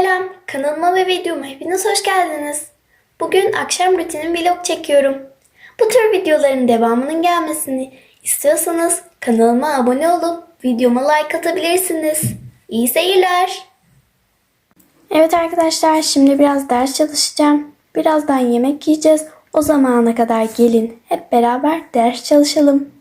Selam, kanalıma ve videoma hepiniz hoş geldiniz. Bugün akşam rutinim vlog çekiyorum. Bu tür videoların devamının gelmesini istiyorsanız kanalıma abone olup videoma like atabilirsiniz. İyi seyirler. Evet arkadaşlar şimdi biraz ders çalışacağım. Birazdan yemek yiyeceğiz. O zamana kadar gelin hep beraber ders çalışalım.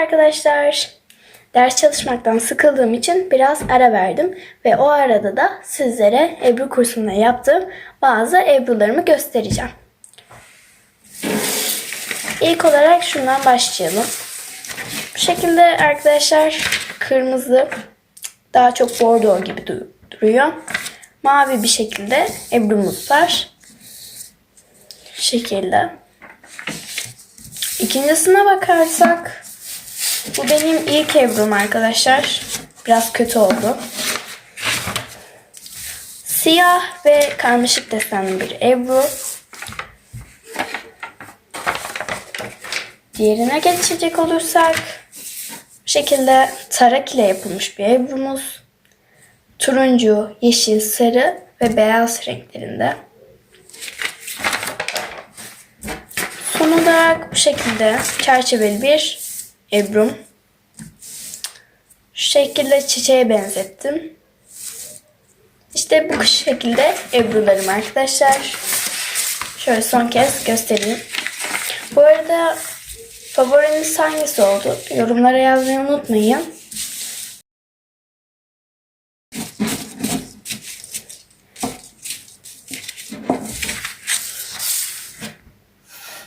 Arkadaşlar, ders çalışmaktan sıkıldığım için biraz ara verdim ve o arada da sizlere Ebru kursunda yaptığım bazı Ebru'larımı göstereceğim. İlk olarak şundan başlayalım. Bu şekilde arkadaşlar kırmızı daha çok bordo gibi du- duruyor. Mavi bir şekilde Ebru'muz var. Şekilde. İkincisine bakarsak bu benim ilk Ebru'm arkadaşlar. Biraz kötü oldu. Siyah ve karmaşık desenli bir Ebru. Diğerine geçecek olursak bu şekilde tarak ile yapılmış bir Ebru'muz. Turuncu, yeşil, sarı ve beyaz renklerinde. Son olarak bu şekilde çerçeveli bir Ebru'm. Şu şekilde çiçeğe benzettim. İşte bu şekilde Ebru'larım arkadaşlar. Şöyle son kez göstereyim. Bu arada favoriniz hangisi oldu? Yorumlara yazmayı unutmayın.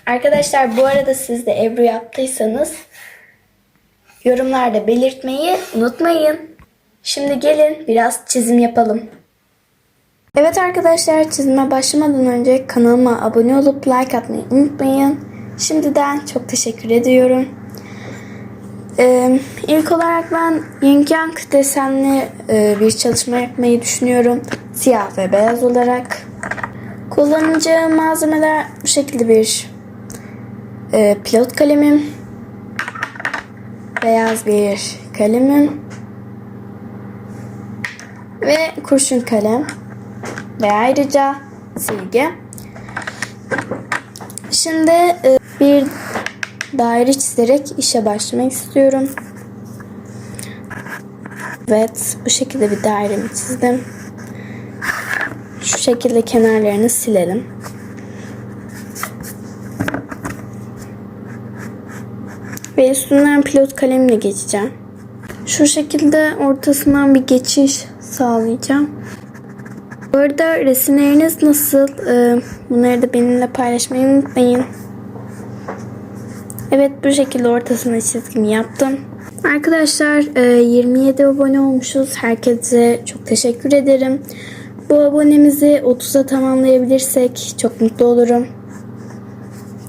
Arkadaşlar bu arada siz de Ebru yaptıysanız yorumlarda belirtmeyi unutmayın. Şimdi gelin biraz çizim yapalım. Evet arkadaşlar çizime başlamadan önce kanalıma abone olup like atmayı unutmayın. Şimdiden çok teşekkür ediyorum. Ee, ilk olarak ben yin yang desenli e, bir çalışma yapmayı düşünüyorum. Siyah ve beyaz olarak. Kullanacağım malzemeler bu şekilde bir e, pilot kalemim, beyaz bir kalemim ve kurşun kalem ve ayrıca silgi. Şimdi e, bir daire çizerek işe başlamak istiyorum. Evet bu şekilde bir dairemi çizdim. Şu şekilde kenarlarını silelim. Ve pilot kalemle geçeceğim. Şu şekilde ortasından bir geçiş sağlayacağım. Bu arada resimleriniz nasıl? Ee, bunları da benimle paylaşmayı unutmayın. Evet bu şekilde ortasına çizgimi yaptım. Arkadaşlar e, 27 abone olmuşuz. Herkese çok teşekkür ederim. Bu abonemizi 30'a tamamlayabilirsek çok mutlu olurum.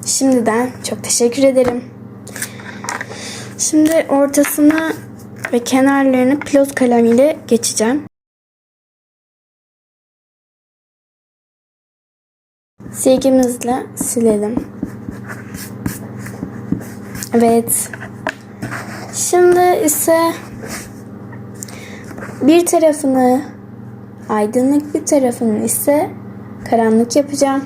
Şimdiden çok teşekkür ederim. Şimdi ortasını ve kenarlarını pilot kalemiyle geçeceğim. Silgimizle silelim. Evet. Şimdi ise bir tarafını aydınlık bir tarafını ise karanlık yapacağım.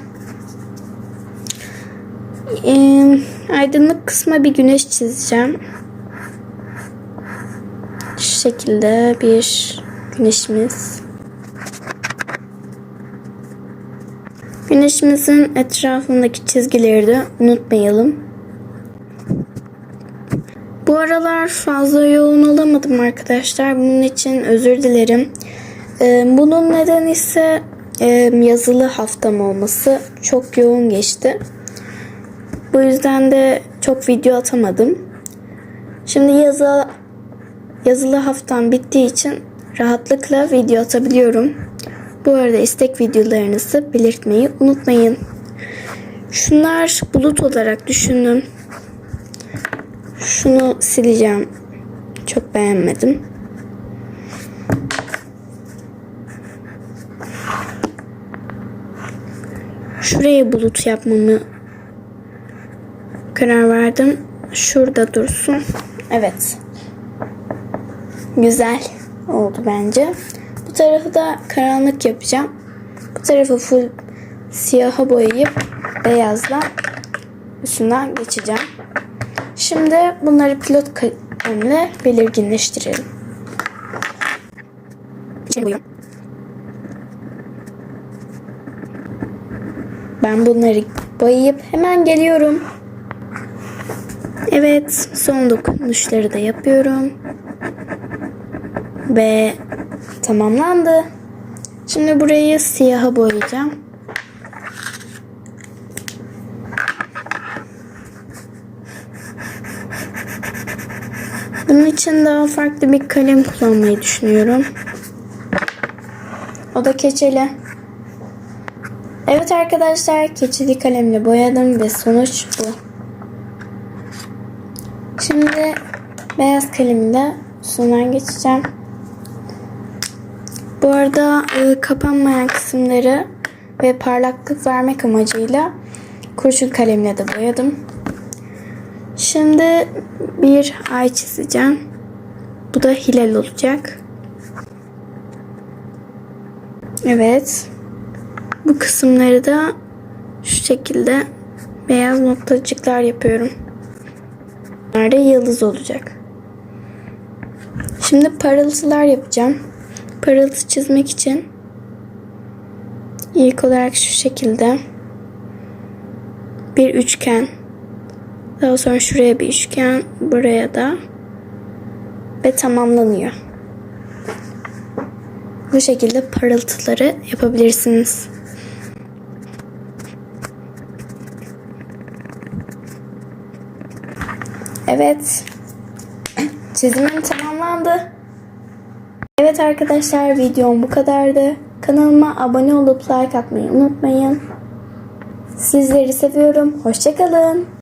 Ee, aydınlık kısma bir güneş çizeceğim. Şekilde bir güneşimiz. Güneşimizin etrafındaki çizgileri de unutmayalım. Bu aralar fazla yoğun olamadım arkadaşlar. Bunun için özür dilerim. Ee, bunun nedeni ise e, yazılı haftam olması çok yoğun geçti. Bu yüzden de çok video atamadım. Şimdi yazı yazılı haftam bittiği için rahatlıkla video atabiliyorum. Bu arada istek videolarınızı belirtmeyi unutmayın. Şunlar bulut olarak düşünün. Şunu sileceğim. Çok beğenmedim. Şuraya bulut yapmamı karar verdim. Şurada dursun. Evet. Güzel oldu bence. Bu tarafı da karanlık yapacağım. Bu tarafı full siyaha boyayıp beyazla üstünden geçeceğim. Şimdi bunları pilot kalemle belirginleştirelim. Boyuyorum. Ben bunları boyayıp hemen geliyorum. Evet, son dokunuşları da yapıyorum. Ve tamamlandı. Şimdi burayı siyaha boyayacağım. Bunun için daha farklı bir kalem kullanmayı düşünüyorum. O da keçeli. Evet arkadaşlar keçeli kalemle boyadım ve sonuç bu. Şimdi beyaz kalemle üstünden geçeceğim. Bu arada e, kapanmayan kısımları ve parlaklık vermek amacıyla kurşun kalemle de boyadım. Şimdi bir ay çizeceğim. Bu da hilal olacak. Evet. Bu kısımları da şu şekilde beyaz noktacıklar yapıyorum. Bunlar yıldız olacak. Şimdi parıltılar yapacağım. Parıltı çizmek için ilk olarak şu şekilde bir üçgen daha sonra şuraya bir üçgen buraya da ve tamamlanıyor. Bu şekilde parıltıları yapabilirsiniz. Evet. Çizimim tamamlandı. Arkadaşlar videom bu kadardı. Kanalıma abone olup like atmayı unutmayın. Sizleri seviyorum. Hoşçakalın.